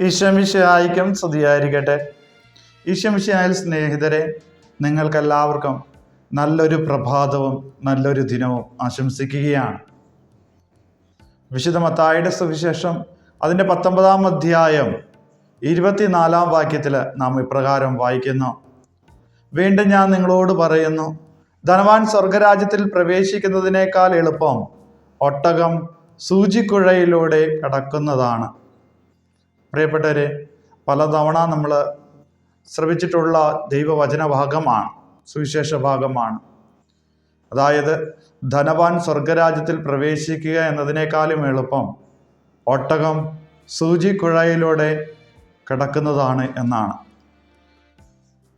ഈശമിഷായിക്കും സ്തുതിയായിരിക്കട്ടെ. ഈശമിഷായ സ്നേഹിതരെ നിങ്ങൾക്കെല്ലാവർക്കും നല്ലൊരു പ്രഭാതവും നല്ലൊരു ദിനവും ആശംസിക്കുകയാണ്. വിശുദ്ധ മത്തായുടെ സുവിശേഷം അതിന്റെ പത്തൊമ്പതാം അധ്യായം ഇരുപത്തിനാലാം വാക്യത്തിൽ നാം ഇപ്രകാരം വായിക്കുന്നു. വീണ്ടും ഞാൻ നിങ്ങളോട് പറയുന്നു ധനവാൻ സ്വർഗരാജ്യത്തിൽ പ്രവേശിക്കുന്നതിനേക്കാൾ എളുപ്പം ഒട്ടകം സൂചിക്കുഴയിലൂടെ കടക്കുന്നതാണ്. പ്രിയപ്പെട്ടവരെ പലതവണ നമ്മൾ ശ്രവിച്ചിട്ടുള്ള ദൈവവചന ഭാഗമാണ് സുവിശേഷ ഭാഗമാണ് അതായത് ധനവാൻ സ്വർഗരാജ്യത്തിൽ പ്രവേശിക്കുക എന്നതിനേക്കാളും എളുപ്പം ഒട്ടകം സൂചിക്കുഴയിലൂടെ കിടക്കുന്നതാണ് എന്നാണ്.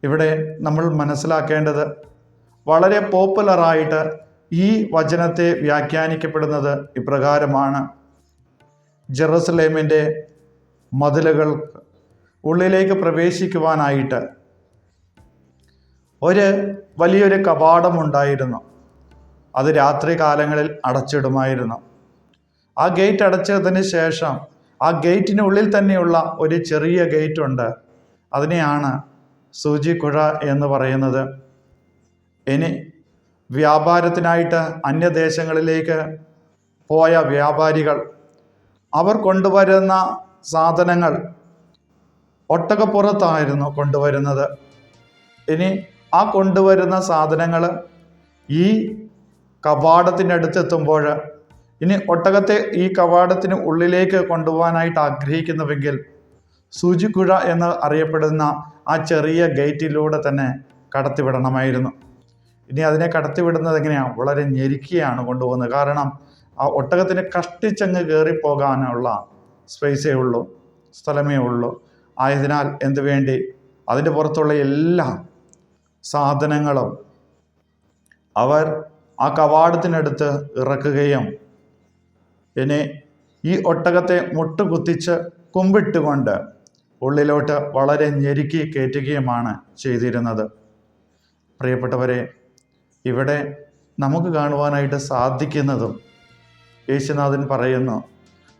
ഇവിടെ നമ്മൾ മനസ്സിലാക്കേണ്ടത് വളരെ പോപ്പുലറായിട്ട് ഈ വചനത്തെ വ്യാഖ്യാനിക്കപ്പെടുന്നത് ഇപ്രകാരമാണ്. ജെറുസലേമിന്റെ മതിലുകൾ ഉള്ളിലേക്ക് പ്രവേശിക്കുവാനായിട്ട് ഒരു വലിയൊരു കവാടമുണ്ടായിരുന്നു. അത് രാത്രി കാലങ്ങളിൽ അടച്ചിടുമായിരുന്നു. ആ ഗേറ്റ് അടച്ചതിന് ശേഷം ആ ഗേറ്റിനുള്ളിൽ തന്നെയുള്ള ഒരു ചെറിയ ഗേറ്റ് ഉണ്ട് അതിനെയാണ് സൂചിക്കുഴ എന്ന് പറയുന്നത്. ഇനി വ്യാപാരത്തിനായിട്ട് അന്യദേശങ്ങളിലേക്ക് പോയ വ്യാപാരികൾ അവർ കൊണ്ടുവരുന്ന സാധനങ്ങൾ ഒട്ടകപ്പുറത്തായിരുന്നു കൊണ്ടുവരുന്നത്. ഇനി ആ കൊണ്ടുവരുന്ന സാധനങ്ങൾ ഈ കവാടത്തിന്റെ അടുത്തെത്തുമ്പോൾ ഇനി ഒട്ടകത്തെ ഈ കവാടത്തിന് ഉള്ളിലേക്ക് കൊണ്ടുപോകാനായിട്ട് ആഗ്രഹിക്കുന്നുവെങ്കിൽ സൂചിക്കുഴ എന്ന് അറിയപ്പെടുന്ന ആ ചെറിയ ഗേറ്റിലൂടെ തന്നെ കടത്തിവിടണമായിരുന്നു. ഇനി അതിനെ കടത്തിവിടുന്നത് എങ്ങനെയാണ് വളരെ ഞെരുക്കിയാണ് കൊണ്ടുപോകുന്നത്. കാരണം ആ ഒട്ടകത്തിന് കഷ്ടിച്ചങ്ങ് കയറിപ്പോകാനുള്ള സ്പേസേ ഉള്ളൂ സ്ഥലമേ ഉള്ളൂ. ആയതിനാൽ എന്തു വേണ്ടി? അതിന്റെ പുറത്തുള്ള എല്ലാ സാധനങ്ങളും അവർ ആ കവാടത്തിനടുത്ത് ഇറക്കുകയും പിന്നെ ഈ ഒട്ടകത്തെ മുട്ടുകുത്തിച്ച് കുമ്പിട്ടുകൊണ്ട് ഉള്ളിലോട്ട് വളരെ ഞെരുക്കി കയറ്റുകയുമാണ് ചെയ്തിരുന്നത്. പ്രിയപ്പെട്ടവരെ ഇവിടെ നമുക്ക് കാണുവാനായിട്ട് സാധിക്കുന്നതും യേശുനാഥൻ പറയുന്നു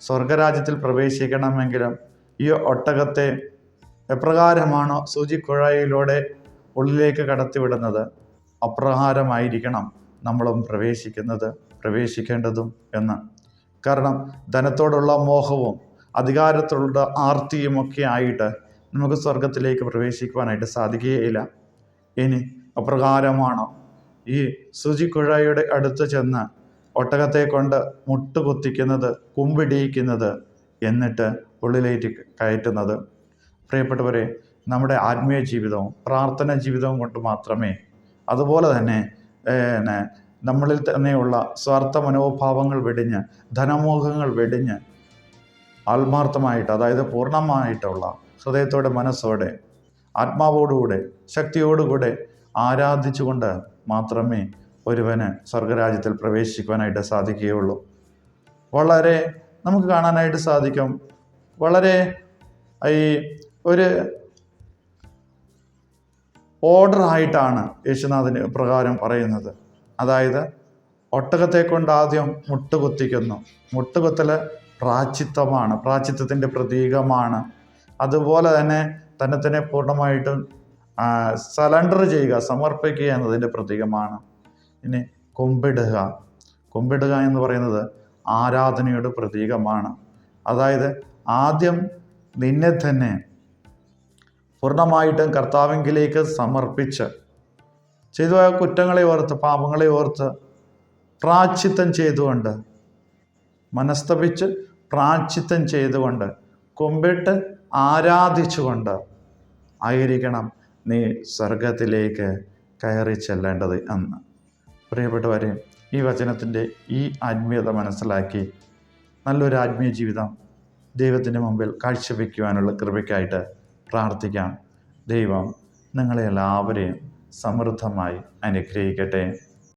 സ്വർഗരാജ്യത്തിൽ പ്രവേശിക്കണമെങ്കിലും ഈ ഒട്ടകത്തെ എപ്രകാരമാണോ സൂചിക്കുഴയിലൂടെ ഉള്ളിലേക്ക് കടത്തിവിടുന്നത്? അപ്രകാരമായിരിക്കണം നമ്മളും പ്രവേശിക്കുന്നത് പ്രവേശിക്കേണ്ടതും എന്ന്. കാരണം ധനത്തോടുള്ള മോഹവും അധികാരത്തോടുള്ള ആർത്തിയുമൊക്കെ ആയിട്ട് നമുക്ക് സ്വർഗത്തിലേക്ക് പ്രവേശിക്കുവാനായിട്ട് സാധിക്കുകയില്ല. ഇനി അപ്രകാരമാണോ? ഈ ശുചിക്കുഴയുടെ അടുത്ത് ചെന്ന് ഒട്ടകത്തെ കൊണ്ട് മുട്ടുകുത്തിക്കുന്നത് കുമ്പിടിയിക്കുന്നത് എന്നിട്ട് ഉള്ളിലേറ്റ് കയറ്റുന്നത്. പ്രിയപ്പെട്ടവരെ നമ്മുടെ ആത്മീയ ജീവിതവും പ്രാർത്ഥന ജീവിതവും കൊണ്ട് മാത്രമേ അതുപോലെ തന്നെ നമ്മളിൽ തന്നെയുള്ള സ്വാർത്ഥ മനോഭാവങ്ങൾ വെടിഞ്ഞ് ധനമോഹങ്ങൾ വെടിഞ്ഞ് ആത്മാർത്ഥമായിട്ട് അതായത് പൂർണമായിട്ടുള്ള ഹൃദയത്തോടെ മനസ്സോടെ ആത്മാവോടുകൂടെ ശക്തിയോടുകൂടെ ആരാധിച്ചുകൊണ്ട് മാത്രമേ ഒരുവന് സ്വർഗരാജ്യത്തിൽ പ്രവേശിക്കുവാനായിട്ട് സാധിക്കുകയുള്ളൂ. വളരെ നമുക്ക് കാണാനായിട്ട് സാധിക്കും. വളരെ ഈ ഒരു ഓർഡർ ആയിട്ടാണ് യേശുനാഥന് പ്രകാരം പറയുന്നത്. അതായത് ഒട്ടകത്തെ കൊണ്ട് ആദ്യം മുട്ടുകുത്തിക്കുന്നു. മുട്ടുകുത്തൽ പ്രാച്ചിത്വമാണ് പ്രാച്ചിത്വത്തിന്റെ പ്രതീകമാണ്. അതുപോലെ തന്നെ തന്നെ തന്നെ പൂർണമായിട്ടും സലണ്ടർ ചെയ്യുക സമർപ്പിക്കുക എന്നതിന്റെ പ്രതീകമാണ്. ഇനി കൊമ്പിടുക. കൊമ്പിടുക എന്ന് പറയുന്നത് ആരാധനയുടെ പ്രതീകമാണ്. അതായത് ആദ്യം നിന്നെ തന്നെ പൂർണമായിട്ടും കർത്താവിങ്കിലേക്ക് സമർപ്പിച്ച് ചെയ്തു കുറ്റങ്ങളെ ഓർത്ത് പാപങ്ങളെ ഓർത്ത് പ്രാച്ചിത്തം ചെയ്തുകൊണ്ട് മനസ്തപിച്ച് പ്രാച്ചിത്തം ചെയ്തുകൊണ്ട് കൊമ്പിട്ട് ആരാധിച്ചുകൊണ്ട് ആയിരിക്കണം നീ സ്വർഗത്തിലേക്ക് കയറി ചെല്ലേണ്ടത് എന്ന്. പ്രിയപ്പെട്ടവരെ ഈ വചനത്തിന്റെ ഈ ആത്മീയത മനസ്സിലാക്കി നല്ലൊരു ആത്മീയ ജീവിതം ദൈവത്തിന്റെ മുമ്പിൽ കാഴ്ചവെക്കുവാനുള്ള കൃപയ്ക്കായിട്ട് പ്രാർത്ഥിക്കാം. ദൈവം നിങ്ങളെ എല്ലാവരെയും സമൃദ്ധമായി അനുഗ്രഹിക്കട്ടെ.